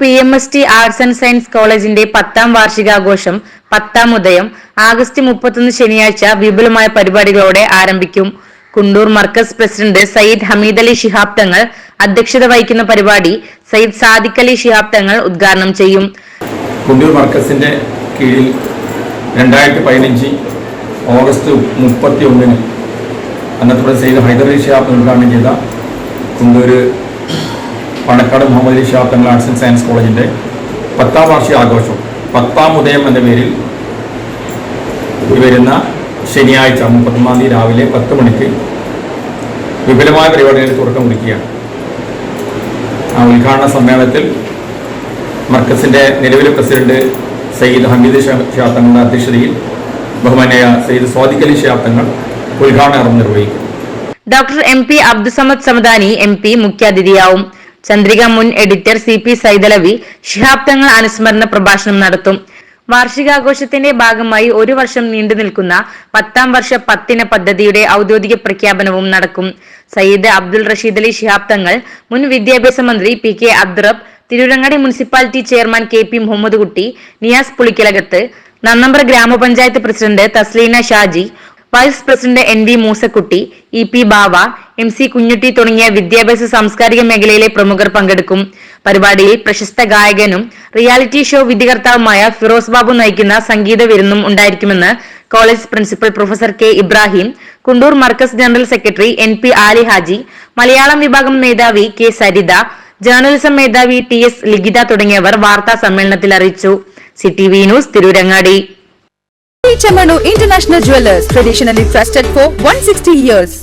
P M S T arts and science കോളേജിന്റെ പത്താം വാർഷികാഘോഷം പത്താം ഉദയം ആഗസ്റ്റ് മുപ്പത്തൊന്ന് ശനിയാഴ്ച വിപുലമായ പരിപാടികളോടെ ആരംഭിക്കും. കുണ്ടൂർ മർക്കസ് പ്രസിഡന്റ് സയ്യിദ് ഹമീദ് അലി ശിഹാബ് തങ്ങൾ അധ്യക്ഷത വഹിക്കുന്ന പരിപാടി സയ്യിദ് സാദിഖ് അലി ശിഹാബ് തങ്ങൾ ഉദ്ഘാടനം ചെയ്യും. കുണ്ടൂർ മർക്കസിന്റെ കീഴിൽ രണ്ടായിരത്തി പതിനഞ്ച് ഓഗസ്റ്റ് മുപ്പത്തി ഒന്നിന് അന്നത്തെ സയ്യിദ് ഹൈദർ അലി ഷിഹാബ് ഉദ്ഘാടനം ചെയ്ത കുണ്ടൂർ പണക്കാട് മുഹമ്മദ് ഷാ തങ്ങൾ ആർട്സ് ആൻഡ് സയൻസ് കോളേജിന്റെ പത്താം വാർഷിക ആഘോഷം പത്താം ഉദയം എന്ന പേരിൽ വരുന്ന ശനിയാഴ്ച മുപ്പത്തൊന്നാം തീയതി രാവിലെ പത്ത് മണിക്ക് വിപുലമായ പരിപാടികൾ തുടക്കം കുറിക്കുകയാണ്. ആ ഉദ്ഘാടന സമ്മേളനത്തിൽ മർക്കസിന്റെ നിലവിലെ പ്രസിഡന്റ് സയ്യിദ് ഹമീദ് ഷാ തങ്ങളുടെ അധ്യക്ഷതയിൽ ബഹുമാനായ സയ്യിദ് സ്വാദിഖ് അലി ഷാ തങ്ങൾ ഉദ്ഘാടനം നിർവഹിക്കും. Doctor M P Abdussamad Samadani M P മുഖ്യാതിഥിയാവും. Chandrika മുൻ editor C P Saithalavi Shihab Thangal അനുസ്മരണ പ്രഭാഷണം നടത്തും. വാർഷികാഘോഷത്തിന്റെ ഭാഗമായി ഒരു വർഷം നീണ്ടു നിൽക്കുന്ന പത്താം വർഷ പത്തിന പദ്ധതിയുടെ ഔദ്യോഗിക പ്രഖ്യാപനവും നടക്കും. സയ്യിദ് അബ്ദുൾ റഷീദ് അലി ശിഹാബ് തങ്ങൾ മുൻ വിദ്യാഭ്യാസ മന്ത്രി P K Abdurabb Tirurangadi municipality chairman K P Muhammad Kutty Niyas Pulikkalakath Nannambra ഗ്രാമപഞ്ചായത്ത് president Thasleena Shaji vice president N V Moosakutty E P Bava M C Kunjutty തുടങ്ങിയ വിദ്യാഭ്യാസ സാംസ്കാരിക മേഖലയിലെ പ്രമുഖർ പങ്കെടുക്കും. പരിപാടിയിൽ പ്രശസ്ത ഗായകനും റിയാലിറ്റി ഷോ വിധികർത്താവുമായ ഫിറോസ് ബാബു നയിക്കുന്ന സംഗീത വിരുന്നും ഉണ്ടായിരിക്കുമെന്ന് college principal professor K Ibrahim Kundoor Markaz general secretary N P Ali Haji Malayalam വിഭാഗം മേധാവി കെ സരിത ജേർണലിസം മേധാവി ടി എസ് ലിഖിത തുടങ്ങിയവർ വാർത്താ സമ്മേളനത്തിൽ അറിയിച്ചു. City V news Tirurangadi. Chamano International Jewelers, traditionally trusted for 160 years.